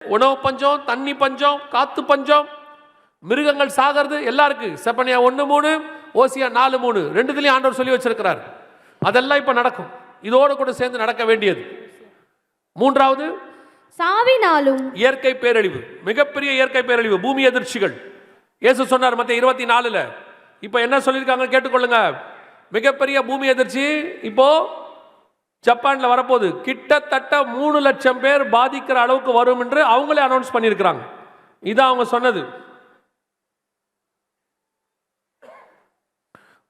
உணவு பஞ்சம் தண்ணி பஞ்சம் காத்து பஞ்சம். மிருகங்கள் சாகிறது எல்லாம் இருக்கு செப்பனியா ஒன்று மூணு ஓசியா நாலு மூணு. ரெண்டுத்துலையும் ஆண்டவர் சொல்லி வச்சிருக்கிறார். அதெல்லாம் இப்போ நடக்கும். இதோடு கூட சேர்ந்து நடக்க வேண்டியது. மூன்றாவது சாவினாலும் இயற்கை பேரழிவு. மிகப்பெரிய இயற்கை பேரழிவு. பூமி எதிர்ச்சிகள் இயேசு சொன்னார் மத்த இருபத்தி நாலுல. இப்போ என்ன சொல்லியிருக்காங்க கேட்டுக்கொள்ளுங்க. மிகப்பெரிய பூமி எதிர்ச்சி இப்போ ஜப்பானில் வரப்போகுது. கிட்டத்தட்ட மூணு லட்சம் பேர் பாதிக்கிற அளவுக்கு வரும் என்று அவங்களே அனௌன்ஸ் பண்ணியிருக்கிறாங்க. இதான் அவங்க சொன்னது.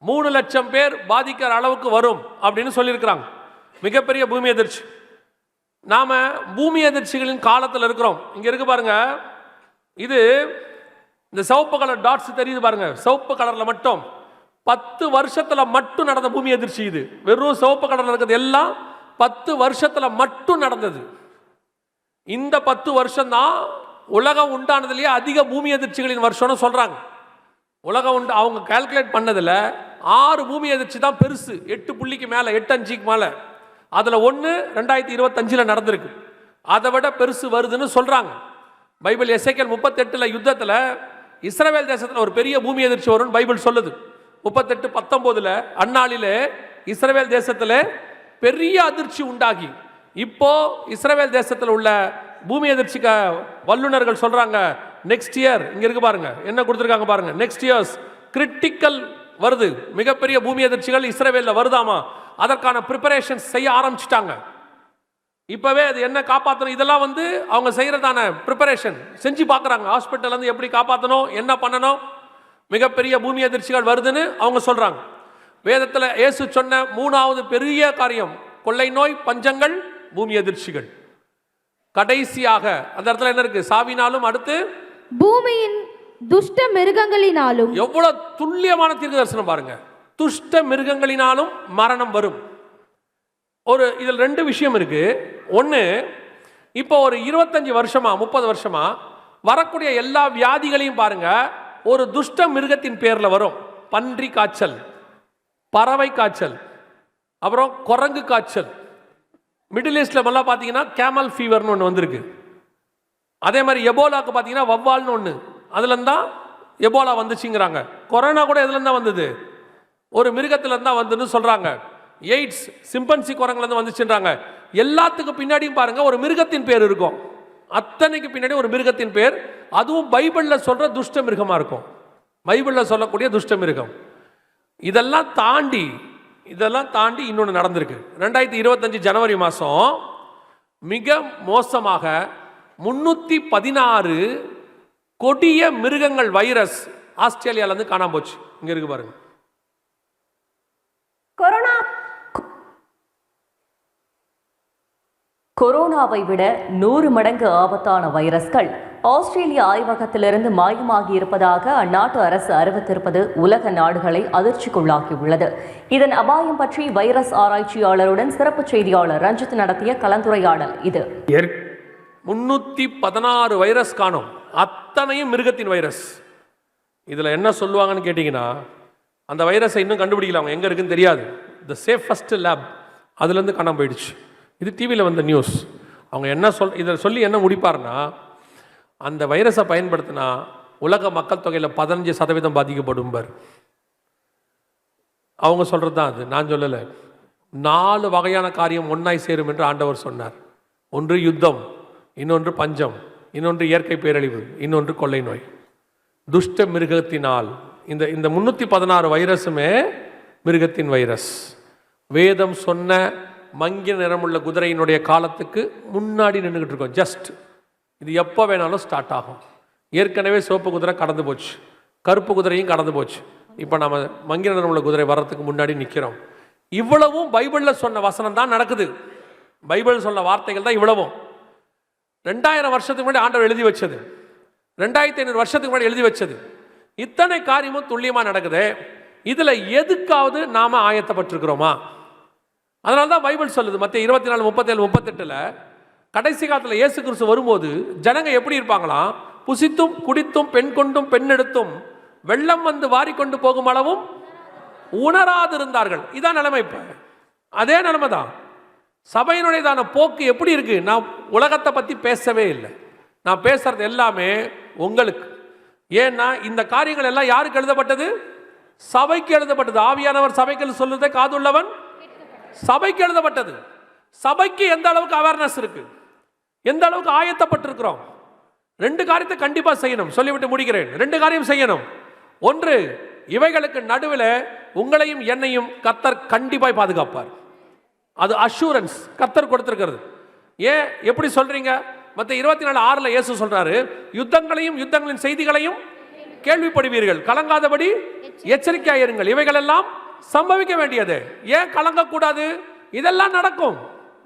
மூணு லட்சம் பேர் பாதிக்கிற அளவுக்கு வரும் அப்படின்னு சொல்லியிருக்கிறாங்க. மிகப்பெரிய பூமி எதிர்ச்சி நாம் பூமி எதிர்ச்சிகளின் காலத்தில் இருக்கிறோம். இங்கே இருக்கு பாருங்க. இது இந்த சிவப்பு கலர் டாட்ஸ் தெரியுது பாருங்க. சிவப்பு கலரில் மட்டும். பத்து வருஷத்தில் மட்டும் நடந்த பூமி எதிர்ச்சி இது. வெறும் சிவப்பு கடல் இருக்கிறது எல்லாம் பத்து வருஷத்தில் மட்டும் நடந்தது. இந்த பத்து வருஷம்தான் உலகம் உண்டானதுலேயே அதிக பூமி எதிர்ச்சிகளின் வருஷம்னு சொல்கிறாங்க உலகம் உண்டு அவங்க கால்குலேட் பண்ணதில் ஆறு பூமி எதிர்ச்சி தான் பெருசு. எட்டு புள்ளிக்கு மேலே எட்டு அஞ்சுக்கு மேலே. அதில் ஒன்று ரெண்டாயிரத்தி இருபத்தஞ்சில் நடந்திருக்கு. அதை விட பெருசு வருதுன்னு சொல்கிறாங்க பைபிள் எஸ்ஐக்கல் முப்பத்தெட்டில் யுத்தத்தில் இஸ்ரேல் தேசத்தில் ஒரு பெரிய பூமி எதிர்ச்சி வரும்னு பைபிள் சொல்லுது. முப்பத்தெட்டு பத்தொம்போதில் அந்நாளிலே இஸ்ரவேல் தேசத்தில் பெரிய அதிர்ச்சி உண்டாகி. இப்போ இஸ்ரவேல் தேசத்தில் உள்ள பூமி அதிர்ச்சிக்க வல்லுநர்கள் சொல்கிறாங்க நெக்ஸ்ட் இயர் இங்கே இருக்கு பாருங்க. என்ன கொடுத்துருக்காங்க பாருங்க. நெக்ஸ்ட் இயர்ஸ் கிரிட்டிக்கல் வருது. மிகப்பெரிய பூமி அதிர்ச்சிகள் இஸ்ரேவேலில் வருதாமா? அதற்கான ப்ரிப்பரேஷன் செய்ய ஆரம்பிச்சிட்டாங்க. இப்போவே அது என்ன காப்பாற்றணும் இதெல்லாம் வந்து அவங்க செய்கிறதான ப்ரிப்பரேஷன் செஞ்சு பார்க்குறாங்க ஹாஸ்பிட்டல் வந்து எப்படி காப்பாற்றணும் என்ன பண்ணணும்? மிகப்பெரிய பூமி எதிர்ச்சிகள் வருதுன்னு அவங்க சொல்றாங்க. வேதத்தில் இயேசு சொன்ன மூணாவது பெரிய காரியம் கொள்ளை நோய் பஞ்சங்கள் பூமி எதிர்ச்சிகள் கடைசியாக அந்த இடத்துல என்ன இருக்கு? சாவினாலும் அடுத்து பூமியின் துஷ்ட மிருகங்களினாலும் எவ்வளவு துல்லியமான தீர்க்க தரிசனம் பாருங்க. துஷ்ட மிருகங்களினாலும் மரணம் வரும். ஒரு இதில் ரெண்டு விஷயம் இருக்கு. ஒன்று இப்போ ஒரு இருபத்தஞ்சு வருஷமா முப்பது வருஷமா வரக்கூடிய எல்லா வியாதிகளையும் பாருங்க. ஒரு துஷ்ட மிருகத்தின் பேரில் வரும். பன்றி காய்ச்சல் பறவை காய்ச்சல் அப்புறம் குரங்கு காய்ச்சல். மிடில் ஈஸ்டில் எல்லாம் பார்த்தீங்கன்னா கேமல் ஃபீவர்னு ஒன்று வந்திருக்கு. அதே மாதிரி எபோலாவுக்கு பார்த்தீங்கன்னா வவ்வால்னு ஒன்று அதுலேருந்து தான் எபோலா வந்துச்சுங்கிறாங்க. கொரோனா கூட எதுலேருந்து வந்தது? ஒரு மிருகத்துலேருந்து தான் வந்ததுன்னு சொல்கிறாங்க எய்ட்ஸ் சிம்பன்சி குரங்குலேருந்து வந்துச்சுன்றாங்க. எல்லாத்துக்கும் பின்னாடியும் பாருங்கள் ஒரு மிருகத்தின் பேர் இருக்கும். அத்தனைக்கு பின்னாடி ஒரு மிருகத்தின் பேர். அதுவும் பைபிளில் சொல்கிற துஷ்ட மிருகமாக இருக்கும். பைபிளில் சொல்லக்கூடிய துஷ்ட மிருகம். இதெல்லாம் தாண்டி இதெல்லாம் தாண்டி இன்னொன்று நடந்திருக்கு. ரெண்டாயிரத்தி இருபத்தஞ்சு ஜனவரி மாதம் மிக மோசமாக முன்னூற்றி பதினாறு கொடிய மிருகங்கள் வைரஸ் ஆஸ்திரேலியாவிலேருந்து காணாம போச்சு. இங்கே இருக்கு பாருங்கள் கொரோனா கொரோனாவை விட நூறு மடங்கு ஆபத்தான வைரஸ்கள் ஆஸ்திரேலிய ஆய்வகத்திலிருந்து மாயமாகி இருப்பதாக அந்நாட்டு அரசு அறிவித்திருப்பது உலக நாடுகளை அதிர்ச்சிக்குள்ளாக்கியுள்ளது. இதன் அபாயம் பற்றி வைரஸ் ஆராய்ச்சியாளருடன் சிறப்பு செய்தியாளர் ரஞ்சித் நடத்திய கலந்துரையாடல் இது. முன்னூற்றி பதினாறு வைரஸ் காணும். அத்தனையும் மிருகத்தின் வைரஸ். இதில் என்ன சொல்லுவாங்கன்னு கேட்டிங்கன்னா அந்த வைரஸை இன்னும் கண்டுபிடிக்கல அவங்க. எங்கே இருக்குன்னு தெரியாது. த சேஃபஸ்ட் லேப் அதுலேருந்து காணாமல் போயிடுச்சு. இது டிவியில் வந்த நியூஸ் அவங்க என்ன சொல் இதை சொல்லி என்ன முடிப்பார்னா அந்த வைரஸை பயன்படுத்தினா உலக மக்கள் தொகையில் பதினஞ்சு சதவீதம் பாதிக்கப்படும்பர் அவங்க சொல்கிறது தான் அது. நான் சொல்லலை. நாலு வகையான காரியம் ஒன்றாய் சேரும் என்று ஆண்டவர் சொன்னார். ஒன்று யுத்தம் இன்னொன்று பஞ்சம் இன்னொன்று இயற்கை பேரழிவு இன்னொன்று கொள்ளை நோய். துஷ்ட மிருகத்தினால் இந்த இந்த முந்நூற்றி பதினாறு வைரஸுமே மிருகத்தின் வைரஸ் வேதம் சொன்ன மங்கிய நிறமுள்ள குதிரையினுடைய காலத்துக்கு முன்னாடி நின்றுக்கிட்டு இருக்கோம் ஜஸ்ட் இது எப்போ வேணாலும் ஸ்டார்ட் ஆகும். ஏற்கனவே சிவப்பு குதிரை கடந்து போச்சு. கருப்பு குதிரையும் கடந்து போச்சு. இப்போ நம்ம மங்கிய நிறமுள்ள குதிரை வர்றதுக்கு முன்னாடி நிற்கிறோம் இவ்வளவும் பைபிளில் சொன்ன வசனம் தான் நடக்குது. பைபிள் சொன்ன வார்த்தைகள் தான் இவ்வளவும். ரெண்டாயிரம் வருஷத்துக்கு முன்னாடி ஆண்டவர் எழுதி வச்சது. ரெண்டாயிரத்தி ஐநூறு வருஷத்துக்கு முன்னாடி எழுதி வச்சது. இத்தனை காரியமும் துல்லியமாக நடக்குது. இதில் எதுக்காவது நாம் ஆயத்தப்பட்டிருக்கிறோமா? அதனால தான் பைபிள் சொல்லுது மற்ற இருபத்தி நாலு முப்பத்தேழு முப்பத்தெட்டில் கடைசி காலத்தில் இயேசு கிறிஸ்து வரும்போது ஜனங்க எப்படி இருப்பாங்களாம் புசித்தும் குடித்தும் பெண் கொண்டும் பெண் எடுத்தும் வெள்ளம் வந்து வாரிக்கொண்டு போகும் அளவும் உணராதிருந்தார்கள். இதான் நிலைமை இப்போ. அதே நிலைமை தான் சபையினுடையதான போக்கு எப்படி இருக்கு? நான் உலகத்தை பற்றி பேசவே இல்லை. நான் பேசுறது எல்லாமே உங்களுக்கு. ஏன்னா இந்த காரியங்கள் எல்லாம் யாருக்கு எழுதப்பட்டது? சபைக்கு எழுதப்பட்டது. ஆவியானவர் சபைக்கு சொல்லுறதை காதுள்ளவன் சபைக்கு எழுதப்பட்டது. சபைக்கு எந்த அளவுக்கு அவேர்னஸ் இருக்கு? எந்த அளவுக்கு ஆயத்தப்பட்டிருக்கிறோம்? ரெண்டு காரியத்தை கண்டிப்பாக செய்யணும். சொல்லிவிட்டு முடிக்கிறேன். ரெண்டு காரியம் செய்யணும். ஒன்று இவைகளுக்கு நடுவில் உங்களையும் என்னையும் கத்தர் கண்டிப்பாக பாதுகாப்பார். அது அஷூரன்ஸ் கத்தர் கொடுத்துருக்கிறது. ஏன்? எப்படி சொல்றீங்க? மற்ற இருபத்தி நாலு ஆறில் இயேசு சொல்றாரு யுத்தங்களையும் யுத்தங்களின் செய்திகளையும் கேள்விப்படுவீர்கள். கலங்காதபடி எச்சரிக்கையாயிருங்கள். இவைகளெல்லாம் சம்பவிக்க வேண்டியது. ஏன் கலங்கக்கூடாது? இதெல்லாம் நடக்கும்.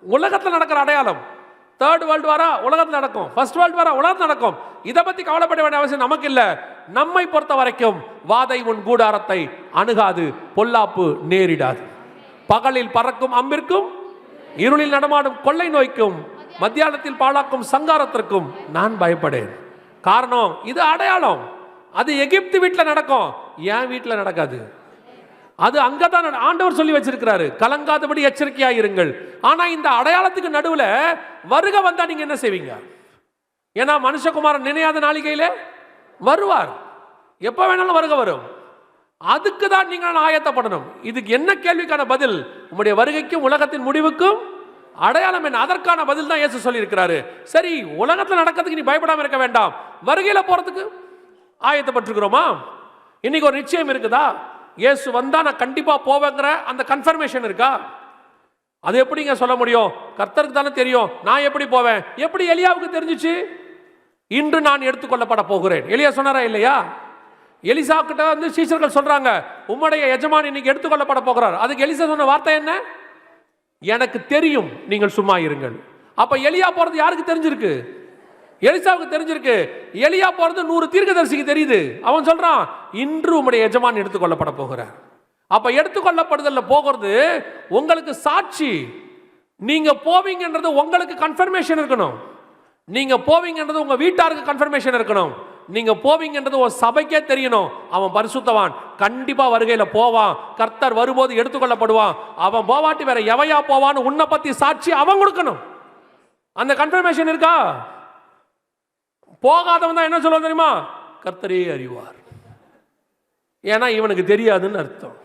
உலகத்தில் நடக்கிற அடையாளம். தேர்ட் வேர்ல்டு வாரா உலகத்தில் நடக்கும். ஃபர்ஸ்ட் வேர்ல்டு வாரா உலகத்தில் நடக்கும். இதை பற்றி கவலைப்பட வேண்டிய அவசியம் நமக்கு இல்லை நம்மை பொறுத்த வரைக்கும் வாதை உன் கூடாரத்தை அணுகாது பொல்லாப்பு நேரிடாது. பகலில் பறக்கும் அம்பிற்கும் இருளில் நடமாடும் கொள்ளை நோய்க்கும் மத்தியானத்தில் பாழாக்கும் சங்காரத்திற்கும் நான் பயப்படேன். காரணம் இது அடையாளம். அது எகிப்து வீட்டில் நடக்கும். என் வீட்டில் நடக்காது. அது அங்கே தான் ஆண்டவர் சொல்லி வச்சிருக்கிறாரு கலங்காதபடி எச்சரிக்கையாக இருங்கள். ஆனால் இந்த அடையாளத்துக்கு நடுவில் வருக வந்தால் நீங்கள் என்ன செய்வீங்க? ஏன்னா மனுஷகுமாரன் நினையாத நாளிகையில் வருவார். எப்போ வேணாலும் வருக வரும். அதுக்கு தான் நீங்கள் ஆயத்தப்படணும். இதுக்கு என்ன கேள்விக்கான பதில்? உங்களுடைய வருகைக்கும் உலகத்தின் முடிவுக்கும் அடையாளம் என்ன? அதற்கான பதில் தான் இயேசு சொல்லியிருக்கிறாரு. சரி உலகத்தில் நடக்கிறதுக்கு நீ பயப்படாமல் இருக்க வேண்டாம். வருகையில் போகிறதுக்கு ஆயத்தப்பட்டிருக்கிறோமா? இன்னைக்கு ஒரு நிச்சயம் இருக்குதா? இயேசு வந்தால் நான் கண்டிப்பாக போவேங்கிற அந்த கன்ஃபர்மேஷன் இருக்கா? அது எப்படிங்க சொல்ல முடியும்? கர்த்தருக்கு தானே தெரியும். நான் எப்படி போவேன்? எப்படி எலியாவுக்கு தெரிஞ்சுச்சு? இன்று நான் எடுத்துக்கொள்ளப்பட போகிறேன். எலியா சொன்னாரா இல்லையா? எலிசா கிட்ட வந்து சீசர்கள் சொல்றாங்க உம்முடைய எஜமான் இன்னைக்கு எடுத்துக்கொள்ளப்பட போகிறார். அதுக்கு எலிசா சொன்ன வார்த்தை என்ன? எனக்கு தெரியும். நீங்கள் சும்மா இருங்கள். அப்ப எலியா போறது யாருக்கு தெரிஞ்சிருக்கு? எலிசாவுக்கு தெரிஞ்சிருக்கு. எலியா போறது நூறு தீர்க்கதரிசிக்கு தெரியுது. அவன் சொல்றான் இன்று உம்முடைய எஜமான் எடுத்துக்கொள்ளப்பட போகிறார். அப்ப எடுத்துக்கொள்ளப்படுதல்ல போகிறது உங்களுக்கு சாட்சி. நீங்க போவீங்கன்றது உங்களுக்கு கன்ஃபர்மேஷன் இருக்கணும். நீங்க போவீங்கன்றது உங்க வீட்டாருக்கு கன்ஃபர்மேஷன் இருக்கணும். நீங்க போவீங்கன்றது ஒரு சபைக்கே தெரியணும். அவன் பரிசுத்தவான். கண்டிப்பா வருகையில போவான். கர்த்தர் வரும்போது எடுத்துக்கொள்ளப்படுவான். அவன் போவாட்டி வேற எவையா போவான்னு உன்னை பத்தி சாட்சி அவன் கொடுக்கணும். அந்த கன்ஃபர்மேஷன் இருக்கா? போகாதவன் தான் என்ன சொல்லுவான் தெரியுமா? கர்த்தரே அறிவார். ஏன்னா இவனுக்கு தெரியாதுன்னு அர்த்தம்.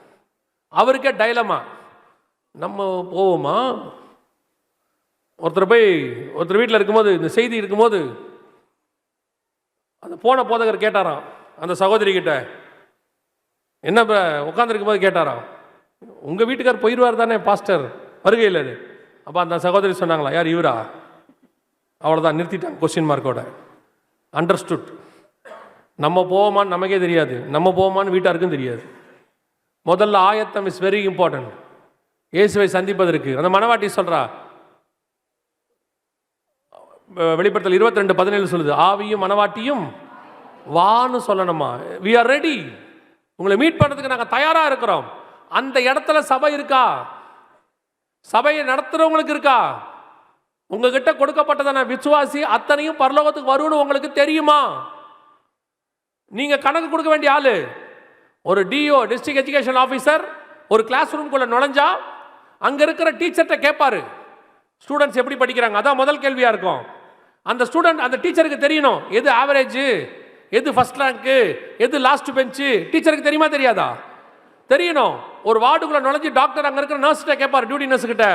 அவருக்கே டைலமா நம்ம போவோமா? ஒருத்தர் போய் ஒருத்தர் வீட்டில் இருக்கும்போது இந்த செய்தி இருக்கும்போது அந்த போன போதகர் கேட்டாராம் அந்த சகோதரி கிட்ட என்ன உட்காந்துருக்கும் போது கேட்டாராம் உங்கள் வீட்டுக்கார் போயிடுவார் தானே பாஸ்டர் வருகையில் அப்போ அந்த சகோதரி சொன்னாங்களா யார் இவரா? அவ்வளோதான் நிறுத்திட்டாங்க கொஸ்டின் மார்க்கோட அண்டர்ஸ்டுட் நம்ம போவோமான்னு நமக்கே தெரியாது. நம்ம போவோமான்னு வீட்டாருக்கும் தெரியாது. முதல்ல ஆயத்தம் இஸ் வெரி இம்பார்ட்டன்ட் இயேசுவை சந்திப்பதற்கு. அந்த மனவாட்டி சொல்கிறா வெளிப்படுத்தல் இருபத்தி ரெண்டு பதினேழு சொல்லுது. ஆவியும் மனவாட்டியும் வான்னு சொல்லணுமா? வி ஆர் ரெடி உங்களை மீட் பண்ணுறதுக்கு நாங்கள் தயாராக இருக்கிறோம். அந்த இடத்துல சபை இருக்கா? சபையை நடத்துகிறவங்களுக்கு இருக்கா? உங்ககிட்ட கொடுக்கப்பட்டதான விசுவாசி அத்தனையும் பரலோகத்துக்கு வரும்னு உங்களுக்கு தெரியுமா? நீங்க கணக்கு கொடுக்க வேண்டிய ஆளு. ஒரு டிஓ டிஸ்ட்ரிக்ட் எஜுகேஷன் ஆஃபீஸர் ஒரு கிளாஸ் ரூம்குள்ள நுழைஞ்சா அங்க இருக்கிற டீச்சர்கிட்ட கேட்பாரு ஸ்டூடெண்ட்ஸ் எப்படி படிக்கிறாங்க? அதான் முதல் கேள்வியா இருக்கும். அந்த ஸ்டூடெண்ட் அந்த டீச்சருக்கு தெரியணும். எது ஆவரேஜ் எது ஃபர்ஸ்ட் ரேங்க்கு எது லாஸ்ட் பெஞ்சு டீச்சருக்கு தெரியுமா தெரியாதா? தெரியணும். ஒரு வார்டுக்குள்ள நுழைஞ்சு டாக்டர் அங்க இருக்கிற நர்ஸ்கிட்ட கேட்பாரு டியூட்டி நர்ஸ் கிட்ட.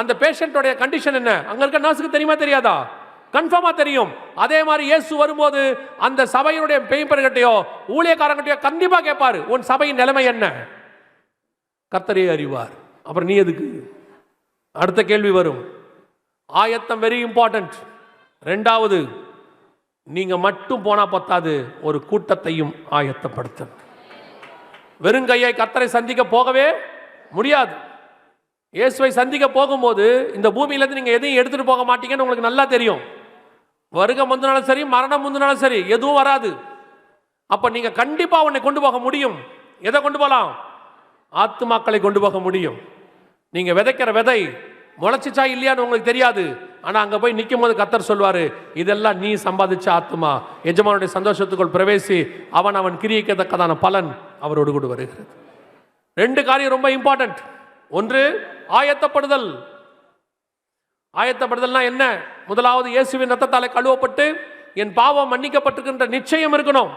அந்த பேஷண்ட்டோடைய கண்டிஷன் என்ன? அங்கே இருக்க நர்ஸுக்கு தெரியுமா தெரியாதா? கன்ஃபார்மாக தெரியும். அதே மாதிரி இயேசு வரும்போது அந்த சபையினுடைய பெய்பர்கிட்டையோ ஊழியக்காரங்கிட்டையோ கண்டிப்பாக கேட்பார் உன் சபையின் நிலைமை என்ன? கர்த்தரையே அறிவார். அப்புறம் நீ எதுக்கு? அடுத்த கேள்வி வரும். ஆயத்தம் வெரி இம்பார்ட்டன்ட் ரெண்டாவது நீங்கள் மட்டும் போனால் பத்தாது ஒரு கூட்டத்தையும் ஆயத்தப்படுத்த வெறுங்கையை கத்தரை சந்திக்க போகவே முடியாது. இயேசுவை சந்திக்க போகும்போது இந்த பூமியிலேருந்து நீங்கள் எதையும் எடுத்துகிட்டு போக மாட்டீங்கன்னு உங்களுக்கு நல்லா தெரியும். வருகை முந்தினாலும் சரி மரணம் முந்தினாலும் சரி எதுவும் வராது. அப்போ நீங்கள் கண்டிப்பாக உன்னை கொண்டு போக முடியும். எதை கொண்டு போகலாம் ஆத்துமாக்களை கொண்டு போக முடியும். நீங்கள் விதைக்கிற விதை முளைச்சிச்சா இல்லையான்னு உங்களுக்கு தெரியாது. ஆனால் அங்கே போய் நிற்கும் போது கத்தர் சொல்வார் இதெல்லாம் நீ சம்பாதிச்ச ஆத்துமா. எஜமானுடைய சந்தோஷத்துக்குள் பிரவேசி அவன் அவன் கிரியக்கத்தக்கதான பலன் அவரோடு கூட வருகிறது. ரெண்டு காரியம் ரொம்ப இம்பார்ட்டன்ட் ஒன்று ஆயத்தப்படுதல். ஆயத்தப்படுதல்னா என்ன? முதலாவது இயேசுவின் ரத்தத்தால் கழுவப்பட்டு என் பாவம் மன்னிக்கப்பட்டிருக்கின்ற நிச்சயம் இருக்கணும்.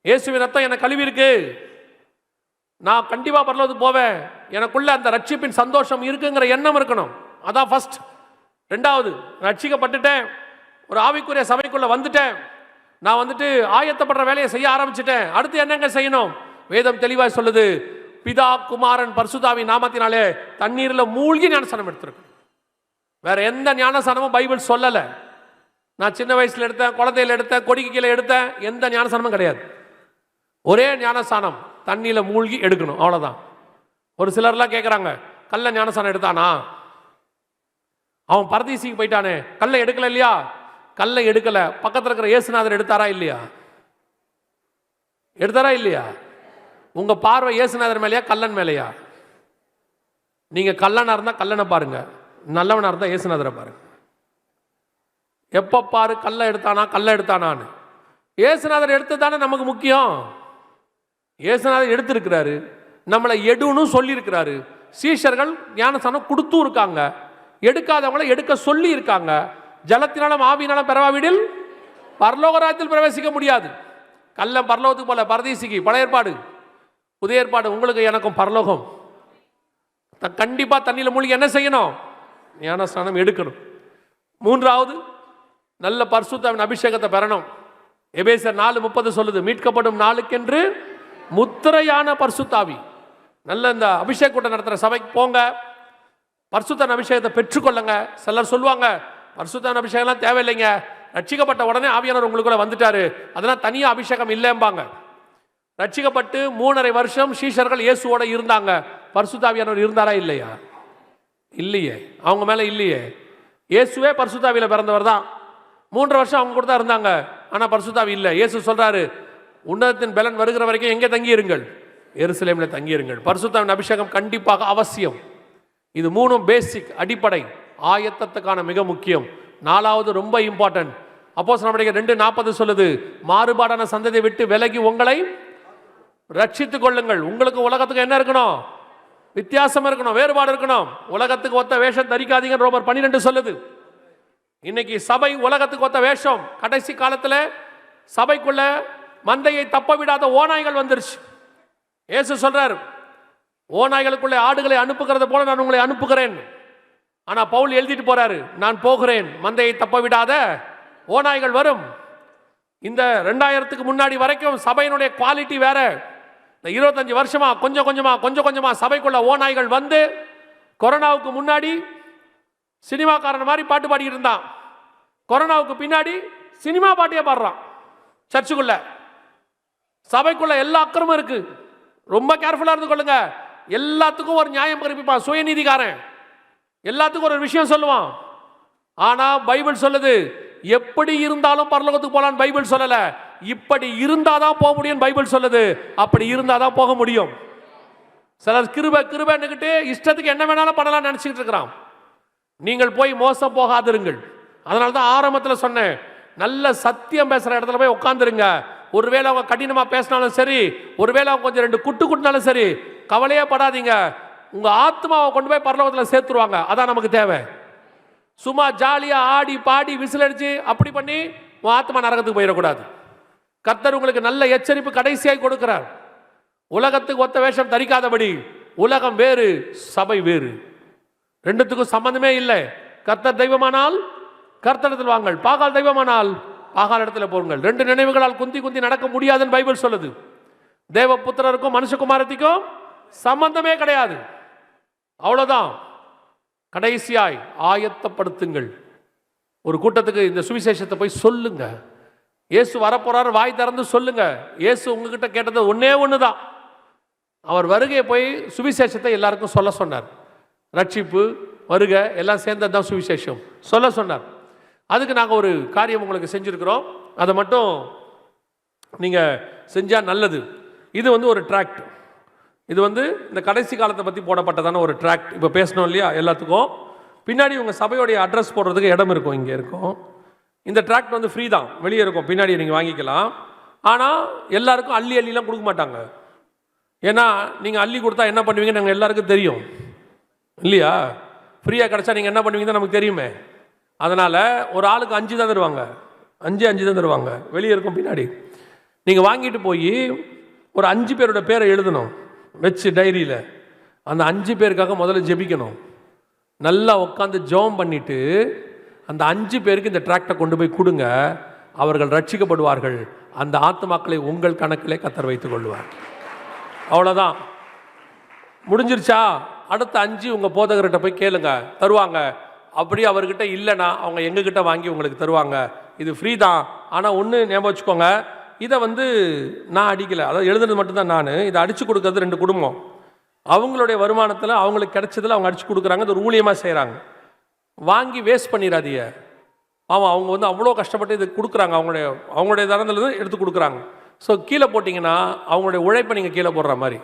இயேசுவின் ரத்தம் எனக்கு கழுவி இருக்கு நான் கண்டிப்பா பரலோகத்துக்கு போவேன். எனக்குள்ள அந்த ரட்சிப்பின் சந்தோஷம் இருக்குங்கிற எண்ணம் இருக்கணும். அதான் ஃபர்ஸ்ட் ரெண்டாவது ரட்சிக்கப்பட்டுட்டேன். ஒரு ஆவிக்குரிய சபைக்குள்ள வந்துட்டேன். நான் வந்துட்டு ஆயத்தப்படுற வேலையை செய்ய ஆரம்பிச்சிட்டேன். அடுத்து என்னங்க செய்யணும்? வேதம் தெளிவாக சொல்லுது. பிதா குமாரன் பர்சுதாவி நாமத்தினாலே தண்ணீரில் மூழ்கி ஞானசனம் எடுத்திருக்கு வேற எந்த ஞானசனமும் பைபிள் சொல்லலை. நான் சின்ன வயசில் எடுத்தேன் குழந்தையில எடுத்தேன் கொடிக்கு கீழே எடுத்தேன் எந்த ஞானசனமும் கிடையாது. ஒரே ஞானசானம் தண்ணியில் மூழ்கி எடுக்கணும் அவ்வளோதான் ஒரு சிலர்லாம் கேட்குறாங்க கல்ல ஞானசானம் எடுத்தானா? அவன் பரதீசிக்கு போயிட்டானே கல்லை எடுக்கல இல்லையா? கல்லை எடுக்கலை பக்கத்தில் இருக்கிற இயேசுநாதர் எடுத்தாரா இல்லையா? எடுத்தாரா இல்லையா? உங்கள் பார்வை இயேசுநாதர் மேலேயா கல்லன் மேலேயா? நீங்கள் கல்லனா இருந்தால் கல்லனை பாருங்கள் நல்லவனாக இருந்தால் இயேசுநாதரை பாருங்கள் எப்போ பாரு கல்லை எடுத்தானா கல்லை எடுத்தானான்னு. இயேசுநாதர் எடுத்து தானே நமக்கு முக்கியம். இயேசுநாதர் எடுத்திருக்கிறாரு. நம்மளை எடுன்னு சொல்லியிருக்கிறாரு. சீஷர்கள் ஞானஸ்தானம் கொடுத்தும் இருக்காங்க. எடுக்காதவங்கள எடுக்க சொல்லி இருக்காங்க ஜலத்தினாலும் ஆவியினாலும் பெறவாவிடில் பரலோகராஜத்தில் பிரவேசிக்க முடியாது. கள்ளம் பரலோகத்துக்கு போல பரதீசிக்கு. பழைய ஏற்பாடு. புதிய ஏற்பாடு உங்களுக்கு எனக்கும் பரலோகம். த- தண்ணியில் மூழ்கி என்ன செய்யணும்? ஞானஸ்நானம் எடுக்கணும். மூன்றாவது நல்ல பர்சுத்தாவின் அபிஷேகத்தை பெறணும். எபேசர் நாலு முப்பது சொல்லுது மீட்கப்படும் நாளுக்கென்று முத்திரையான பர்சுத்தாவி. நல்ல இந்த அபிஷேக கூட்டம் நடத்துகிற சபைக்கு போங்க. பர்சுத்தன் அபிஷேகத்தை பெற்றுக்கொள்ளுங்க. சிலர் சொல்லுவாங்க பர்சுத்தன் அபிஷேகம்லாம் தேவையில்லைங்க. ரட்சிக்கப்பட்ட உடனே ஆவியானவர் உங்களுக்குள்ள வந்துட்டாரு. அதெல்லாம் தனியாக அபிஷேகம் இல்லைம்பாங்க. ரட்சிக்கப்பட்டு மூணரை வருஷம் சீஷர்கள் இயேசுவோட இருந்தாங்க. பர்சுதாவியானவர் இருந்தாரா இல்லையா? இல்லையே. அவங்க மேலே இல்லையே. இயேசுவே பர்சுதாவியில் பிறந்தவர் தான். மூன்று வருஷம் அவங்க கூட தான் இருந்தாங்க. ஆனால் பர்சுதாவி இல்லை. இயேசு சொல்கிறாரு உன்னதத்தின் பலன் வருகிற வரைக்கும் எங்கே தங்கியிருங்கள்? எருசலேமில் தங்கியிருங்கள். பர்சுத்தாவின் அபிஷேகம் கண்டிப்பாக அவசியம். இது மூணும் பேசிக் அடிப்படை. ஆயத்தத்துக்கான மிக முக்கியம். நாலாவது ரொம்ப இம்பார்ட்டன்ட் அப்போ நம்முடைய ரெண்டு நாற்பது சொல்லுது மாறுபாடான சந்ததியை விட்டு விலகி உங்களை ரட்சித்துக் கொள்ளுங்கள். உங்களுக்கு உலகத்துக்கு என்ன இருக்கணும்? வித்தியாசம் இருக்கணும் வேறுபாடு இருக்கணும். உலகத்துக்கு ஒத்த வேஷம் தரிக்காதீங்க ரோமர் பன்னிரெண்டு சொல்லுது. இன்னைக்கு சபை உலகத்துக்கு ஒத்த வேஷம். கடைசி காலத்தில் சபைக்குள்ள மந்தையை தப்ப விடாத ஓநாய்கள் வந்துருச்சு. இயேசு சொல்றார் ஓநாய்களுக்குள்ளே ஆடுகளை அனுப்புகிறது போல நான் உங்களை அனுப்புகிறேன். ஆனால் பவுல் எழுதிட்டு போறாரு நான் போகிறேன். மந்தையை தப்ப விடாத ஓநாய்கள் வரும். இந்த ரெண்டாயிரத்துக்கு முன்னாடி வரைக்கும் சபையினுடைய குவாலிட்டி வேற. இந்த இருபத்தஞ்சி வருஷமா கொஞ்சம் கொஞ்சமாக கொஞ்சம் கொஞ்சமாக சபைக்குள்ள ஓநாய்கள் வந்து கொரோனாவுக்கு முன்னாடி சினிமாக்காரன் மாதிரி பாட்டு பாடிக்கிட்டு இருந்தான் கொரோனாவுக்கு பின்னாடி சினிமா பாட்டே பாடுறான். சர்ச்சுக்குள்ள. சபைக்குள்ள எல்லா அக்கிரமும் இருக்கு. ரொம்ப கேர்ஃபுல்லாக இருந்து கொள்ளுங்க. எல்லாத்துக்கும் ஒரு நியாயம் கற்பிப்பான் சுயநீதிக்காரன். எல்லாத்துக்கும் ஒரு விஷயம் சொல்லுவான். ஆனால் பைபிள் சொல்லுது எப்படி இருந்தாலும் பரலோகத்துக்கு போகலான்னு பைபிள் சொல்லலை. இப்படி இருந்தால் தான் போக முடியும் பைபிள் சொல்லுது. அப்படி இருந்தால் தான் போக முடியும். சிலர் கிருப கிருபன்னுக்கிட்டு இஷ்டத்துக்கு என்ன வேணாலும் பண்ணலாம் நினச்சிக்கிட்டு இருக்கிறான். நீங்கள் போய் மோசம் போகாதிருங்கள். அதனால தான் ஆரம்பத்தில் சொன்னேன் நல்ல சத்தியம் பேசுகிற இடத்துல போய் உட்காந்துருங்க ஒருவேளை அவங்க கடினமாக பேசினாலும் சரி ஒருவேளை அவங்க கொஞ்சம் ரெண்டு குட்டு குட்டினாலும் சரி கவலையே படாதீங்க. உங்கள் ஆத்மாவை கொண்டு போய் பரலோகத்தில் சேர்த்துருவாங்க. அதான் நமக்கு தேவை. சும்மா ஜாலியாக ஆடி பாடி விசில் அடித்து அப்படி பண்ணி உன் ஆத்மா நரகத்துக்கு போயிடக்கூடாது. கர்த்தர் உங்களுக்கு நல்ல எச்சரிப்பு கடைசியாய் கொடுக்கிறார். உலகத்துக்கு ஒத்த வேஷம் தரிக்காதபடி உலகம் வேறு சபை வேறு. ரெண்டுத்துக்கும் சம்பந்தமே இல்லை. கர்த்தர் தெய்வமானால் கர்த்தரிடத்தில் வாங்கள். பாகால் தெய்வமானால் பாகால் இடத்துல போருங்கள். ரெண்டு நினைவுகளால் குந்தி குந்தி நடக்க முடியாதுன்னு பைபிள் சொல்லுது. தேவபுத்திரருக்கும் மனுஷகுமாரத்திக்கும் சம்பந்தமே கிடையாது. அவ்வளோதான் கடைசியாய் ஆயத்தப்படுத்துங்கள். ஒரு கூட்டத்துக்கு இந்த சுவிசேஷத்தை போய் சொல்லுங்கள் இயேசு வரப்போறாரு வாய் திறந்து சொல்லுங்க. இயேசு உங்ககிட்ட கேட்டது ஒன்னே ஒன்று தான் அவர் வருகையை போய் சுவிசேஷத்தை எல்லாருக்கும் சொல்ல சொன்னார். ரட்சிப்பு வருக எல்லாம் சேர்ந்தது தான் சுவிசேஷம். சொல்ல சொன்னார். அதுக்கு நாங்கள் ஒரு காரியம் உங்களுக்கு செஞ்சுருக்கிறோம். அதை மட்டும் நீங்கள் செஞ்சால் நல்லது. இது வந்து ஒரு ட்ராக்ட் இது வந்து இந்த கடைசி காலத்தை பற்றி போடப்பட்டதான ஒரு ட்ராக்ட் இப்போ பேசணும் இல்லையா எல்லாத்துக்கும். பின்னாடி உங்கள் சபையோடைய அட்ரஸ் போடுறதுக்கு இடம் இருக்கும் இங்கே இருக்கும். இந்த டிராக்ட் வந்து ஃப்ரீ தான். வெளியே இருக்கும். பின்னாடி நீங்கள் வாங்கிக்கலாம். ஆனால் எல்லாருக்கும் அள்ளி அள்ளிலாம் கொடுக்க மாட்டாங்க. ஏன்னா நீங்கள் அள்ளி கொடுத்தா என்ன பண்ணுவீங்கன்னு நாங்கள் எல்லாருக்கும் தெரியும். இல்லையா? ஃப்ரீயாக கிடச்சா நீங்கள் என்ன பண்ணுவீங்கன்னு நமக்கு தெரியுமே. அதனால் ஒரு ஆளுக்கு அஞ்சு தான் தருவாங்க. அஞ்சு அஞ்சு தான் தருவாங்க. வெளியே இருக்கும் பின்னாடி. நீங்கள் வாங்கிட்டு போய் ஒரு அஞ்சு பேரோட பேரை எழுதணும். வச்சு டைரியில். அந்த அஞ்சு பேருக்காக முதல்ல ஜெபிக்கணும். நல்லா உட்காந்து ஜெபம் பண்ணிவிட்டு அந்த அஞ்சு பேருக்கு இந்த டிராக்டை கொண்டு போய் கொடுங்க. அவர்கள் ரட்சிக்கப்படுவார்கள். அந்த ஆத்மாக்களை உங்கள் கணக்கிலே கத்தர் வைத்துக் கொள்வார். அவ்வளோதான் முடிஞ்சிருச்சா? அடுத்த அஞ்சு உங்கள் போதகர்கிட்ட போய் கேளுங்க. தருவாங்க. அப்படி அவர்கிட்ட இல்லைன்னா அவங்க எங்ககிட்ட வாங்கி உங்களுக்கு தருவாங்க. இது ஃப்ரீ தான். ஆனால் ஒன்று ஞாபகம் வச்சுக்கோங்க. இதை வந்து நான் அடிக்கலை. அதாவது எழுதுனது மட்டும்தான் நான். இதை அடித்து கொடுக்கறது ரெண்டு குடும்பம். அவங்களுடைய வருமானத்தில் அவங்களுக்கு கிடைச்சதில் அவங்க அடித்து கொடுக்குறாங்க. அது ஒரு ஊழியமாக செய்கிறாங்க வாங்கி வேஸ்ட் பண்ணிடாதீங்க ஆமாம் அவங்க வந்து அவ்வளோ கஷ்டப்பட்டு இது கொடுக்குறாங்க. அவங்களுடைய அவங்களுடைய தரத்துலேருந்து எடுத்து கொடுக்குறாங்க. ஸோ கீழே போட்டிங்கன்னா அவங்களுடைய உழைப்பை நீங்கள் கீழே போடுற மாதிரி.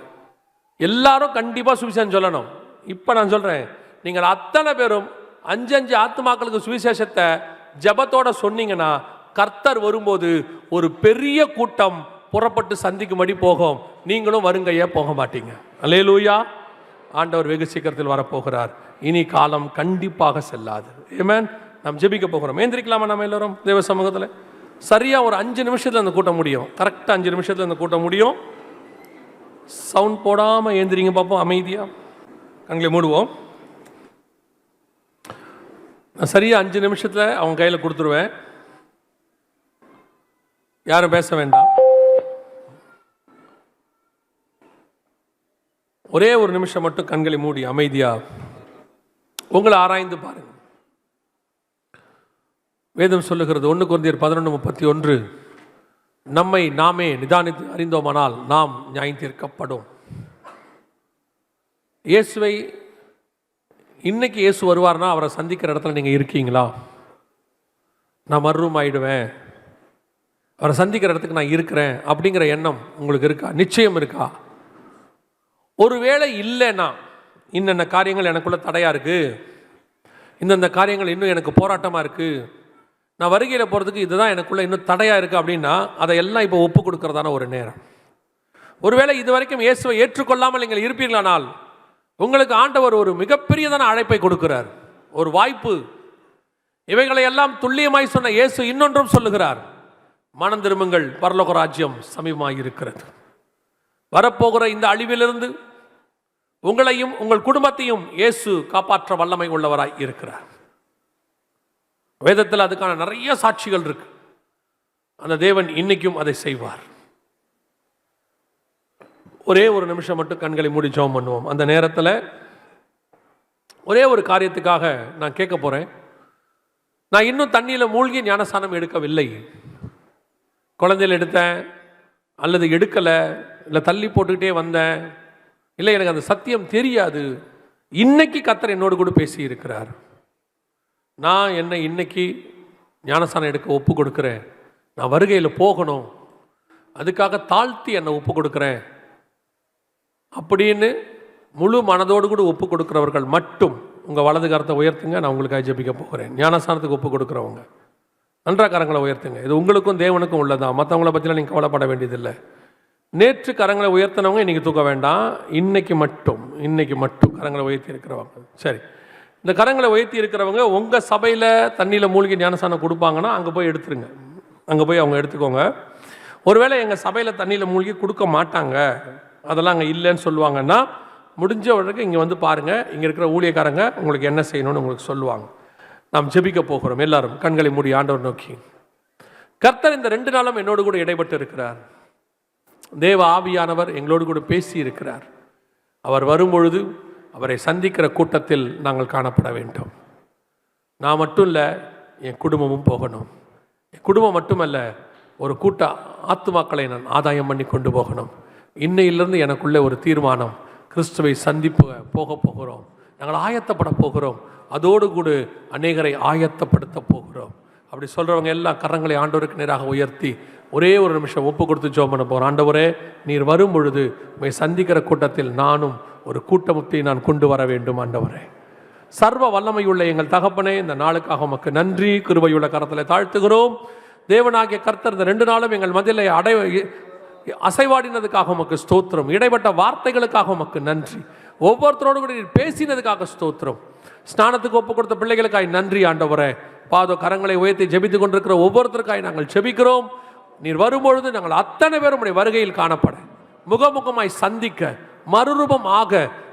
எல்லாரும் கண்டிப்பாக சுவிசேஷம் சொல்லணும். இப்போ நான் சொல்கிறேன் நீங்கள் அத்தனை பேரும் அஞ்சு அஞ்சு ஆத்மாக்களுக்கு சுவிசேஷத்தை ஜபத்தோட சொன்னீங்கன்னா கர்த்தர் வரும்போது ஒரு பெரிய கூட்டம் புறப்பட்டு சந்திக்கும்படி போகும். நீங்களும் வருங்கையே போக மாட்டீங்க. அல்லேலூயா. ஆண்டவர் வெகு சீக்கிரத்தில் வரப்போகிறார். இனி காலம் கண்டிப்பாக செல்லாது. ஏமேன் நாம் ஜெபிக்க போகிறோம். ஏந்திரிக்கலாமா நம்ம எல்லோரும் தேவ சமூகத்தில்? சரியாக ஒரு அஞ்சு நிமிஷத்தில் அந்த கூட்டம் முடியும். கரெக்டாக அஞ்சு நிமிஷத்தில் அந்த கூட்டம் முடியும். சவுண்ட் போடாமல் ஏந்திரிங்க பார்ப்போம் அமைதியாக கண்களை மூடுவோம். நான் சரியாக அஞ்சு நிமிஷத்தில் அவங்க கையில் கொடுத்துருவேன். யாரும் பேச வேண்டாம். ஒரே ஒரு நிமிஷம் மட்டும் கண்களை மூடி அமைதியாக உங்களை ஆராய்ந்து பாருங்கள். வேதம் சொல்லுகிறது ஒன்று குழந்தையர் பதினொன்று முப்பத்தி ஒன்று நம்மை நாமே நிதானித்து அறிந்தோமானால் நாம் நியாயத்தீர்க்கப்படும் இயேசுவை இன்னைக்கு இயேசு வருவார்னா அவரை சந்திக்கிற இடத்துல நீங்கள் இருக்கீங்களா? நான் மர்ரூம் ஆயிடுவேன். அவரை சந்திக்கிற இடத்துக்கு நான் இருக்கிறேன் அப்படிங்கிற எண்ணம் உங்களுக்கு இருக்கா? நிச்சயம் இருக்கா? ஒருவேளை இல்லைன்னா இன்னென்ன காரியங்கள் எனக்குள்ள தடையாக இருக்குது இந்தந்த காரியங்கள் இன்னும் எனக்கு போராட்டமாக இருக்குது நான் வருகையில் போகிறதுக்கு இதுதான் எனக்குள்ள இன்னும் தடையாக இருக்குது அப்படின்னா அதையெல்லாம் இப்போ ஒப்பு கொடுக்குறதான ஒரு நேரம். ஒருவேளை இது வரைக்கும் இயேசுவை ஏற்றுக்கொள்ளாமல் நீங்கள் இருப்பீர்களானால் உங்களுக்கு ஆண்டவர் ஒரு மிகப்பெரியதான அழைப்பை கொடுக்கிறார். ஒரு வாய்ப்பு. இவைகளை எல்லாம் துல்லியமாய் சொன்ன இயேசு இன்னொன்றும் சொல்லுகிறார். மனம் திரும்புங்கள். பரலோக ராஜ்யம் சமீபமாக இருக்கிறது. வரப்போகிற இந்த அழிவிலிருந்து உங்களையும் உங்கள் குடும்பத்தையும் இயேசு காப்பாற்ற வல்லமை உள்ளவராய் இருக்கிறார். வேதத்தில் அதுக்கான நிறைய சாட்சிகள் இருக்கு. அந்த தேவன் இன்னைக்கும் அதை செய்வார். ஒரே ஒரு நிமிஷம் மட்டும் கண்களை மூடி ஜோம் பண்ணுவோம். அந்த நேரத்தில் ஒரே ஒரு காரியத்துக்காக நான் கேட்க போகிறேன் நான் இன்னும் தண்ணியில் மூழ்கி ஞானஸ்தானம் எடுக்கவில்லை. குழந்தையில் எடுத்தேன். அல்லது எடுக்கலை. இல்லை தள்ளி போட்டுக்கிட்டே வந்தேன். இல்லை எனக்கு அந்த சத்தியம் தெரியாது. இன்னைக்கு கத்தர் என்னோடு கூட பேசி இருக்கிறார் நான் என்னை இன்னைக்கு ஞானஸ்தானம் எடுக்க ஒப்பு கொடுக்குறேன். நான் வருகையில் போகணும். அதுக்காக தாழ்த்தி என்னை ஒப்பு கொடுக்குறேன். அப்படின்னு முழு மனதோடு கூட ஒப்பு கொடுக்குறவர்கள் மட்டும் உங்கள் வலது கரத்தை உயர்த்துங்க நான் உங்களுக்காக ஜபிக்க போகிறேன் ஞானஸ்தானத்துக்கு ஒப்பு கொடுக்குறவங்க. நன்றா கரங்களை உயர்த்துங்க. இது உங்களுக்கும் தேவனுக்கும் உள்ளதான் மற்றவங்கள பற்றிலாம் நீங்கள் கவலைப்பட வேண்டியதில்லை. நேற்று கரங்களை உயர்த்தினவங்க இன்றைக்கி தூக்க வேண்டாம். இன்றைக்கி மட்டும் இன்றைக்கி மட்டும் கரங்களை உயர்த்தி இருக்கிறவங்க. சரி. இந்த கரங்களை உயர்த்தி இருக்கிறவங்க உங்கள் சபையில் தண்ணியில் மூழ்கி ஞானசானம் கொடுப்பாங்கன்னா அங்கே போய் எடுத்துருங்க. அங்கே போய் அவங்க எடுத்துக்கோங்க. ஒருவேளை எங்கள் சபையில் தண்ணியில் மூழ்கி கொடுக்க மாட்டாங்க. அதெல்லாம் அங்கே இல்லைன்னு சொல்லுவாங்கன்னா முடிஞ்ச வரைக்கும் இங்கே வந்து பாருங்கள் இங்கே இருக்கிற ஊழியக்காரங்க உங்களுக்கு என்ன செய்யணும்னு உங்களுக்கு சொல்லுவாங்க. நாம் ஜெபிக்க போகிறோம். எல்லாரும் கண்களை மூடி ஆண்டவர் நோக்கி. கர்த்தர் இந்த ரெண்டு நாளும் என்னோடு கூட இடைப்பட்டு இருக்கிறார். தேவ ஆவியானவர் எங்களோடு கூட பேசி இருக்கிறார் அவர் வரும்பொழுது அவரை சந்திக்கிற கூட்டத்தில் நாங்கள் காணப்பட வேண்டும். நான் மட்டும் இல்லை என் குடும்பமும் போகணும். என் குடும்பம் மட்டுமல்ல ஒரு கூட்ட ஆத்துமாக்களை நான் ஆதாயம் பண்ணி கொண்டு போகணும். இன்னையிலிருந்து எனக்குள்ளே ஒரு தீர்மானம் கிறிஸ்துவை சந்திப்பு போக போகிறோம். நாங்கள் ஆயத்தப்பட போகிறோம். அதோடு கூட அநேகரை ஆயத்தப்படுத்த போகிறோம். அப்படி சொல்கிறவங்க எல்லாம் கரங்களை ஆண்டோருக்கு நேராக உயர்த்தி ஒரே ஒரு நிமிஷம் ஒப்பு கொடுத்து ஜோம் பண்ண போகிறோம் ஆண்டவரே நீர் வரும் பொழுது உண்மை சந்திக்கிற கூட்டத்தில் நானும் ஒரு கூட்டமுத்தை நான் கொண்டு வர வேண்டும் ஆண்டவரே. சர்வ வல்லமையுள்ள எங்கள் தகப்பனே இந்த நாளுக்காக உமக்கு நன்றி. கிருபையுள்ள கரத்தில் தாழ்த்துகிறோம். தேவனாகிய கர்த்தர் இந்த ரெண்டு நாளும் எங்கள் மதிலை அடை அசைவாடினதுக்காக உமக்கு ஸ்தோத்திரம். இடைப்பட்ட வார்த்தைகளுக்காக உமக்கு நன்றி. ஒவ்வொருத்தரோடு கூட நீர் பேசினதுக்காக ஸ்தோத்திரம். ஸ்நானத்துக்கு ஒப்பு கொடுத்த பிள்ளைகளுக்காய் நன்றி ஆண்டவரே. பாதோ கரங்களை உயர்த்தி ஜெபித்து கொண்டிருக்கிற ஒவ்வொருத்தருக்காய் நாங்கள் ஜெபிக்கிறோம். நீர் வரும்பொழுது நாங்கள் அத்தனை பேரும் உடைய வருகையில் காணப்பட முகமுகமாய் சந்திக்க மறுரூபம் ஆக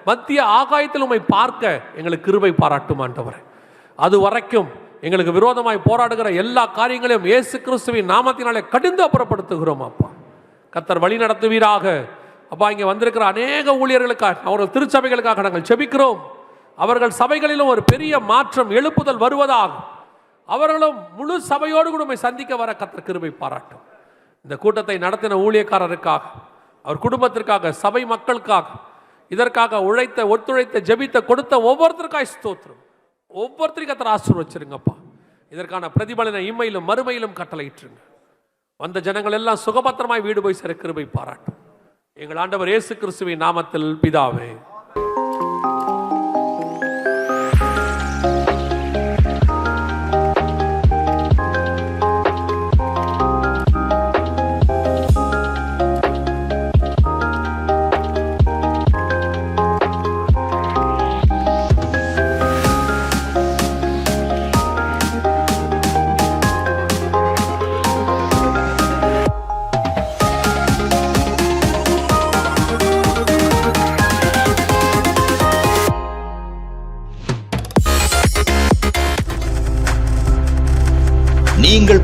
மத்திய ஆகாயத்தில் உண்மை பார்க்க எங்களுக்கு கிருபை பாராட்டும் ஆண்டவரே. அது வரைக்கும் எங்களுக்கு விரோதமாய் போராடுகிற எல்லா காரியங்களையும் இயேசு கிறிஸ்துவின் நாமத்தினாலே கடிந்து அப்புறப்படுத்துகிறோம் அப்பா. கத்தர் வழி நடத்துவீராக. அப்பா இங்கே வந்திருக்கிற அநேக ஊழியர்களுக்காக அவர்கள் திருச்சபைகளுக்காக நாங்கள் செபிக்கிறோம். அவர்கள் சபைகளிலும் ஒரு பெரிய மாற்றம் எழுப்புதல் வருவதாக. அவர்களும் முழு சபையோடு கூட சந்திக்க வர கத்தர் கிருபை பாராட்டும். இந்த கூட்டத்தை நடத்தின ஊழியக்காரருக்காக அவர் குடும்பத்திற்காக சபை மக்களுக்காக இதற்காக உழைத்த ஒத்துழைத்த ஜெபித்த கொடுத்த ஒவ்வொருத்தருக்காய் ஸ்தோத்திரம். ஒவ்வொருத்தருக்கும் கத்தர் ஆசீர்வச்சிருங்கப்பா. இதற்கான பிரதிபலனை இம்மையிலும் மறுமையிலும் கட்டளையிட்டுருங்க. வந்த ஜனங்கள் எல்லாம் சுகபத்திரமாய் வீடு போய் சேர கிருபை பாராட்டும். எங்கள் ஆண்டவர் இயேசு கிறிஸ்துவின் நாமத்தில் பிதாவே.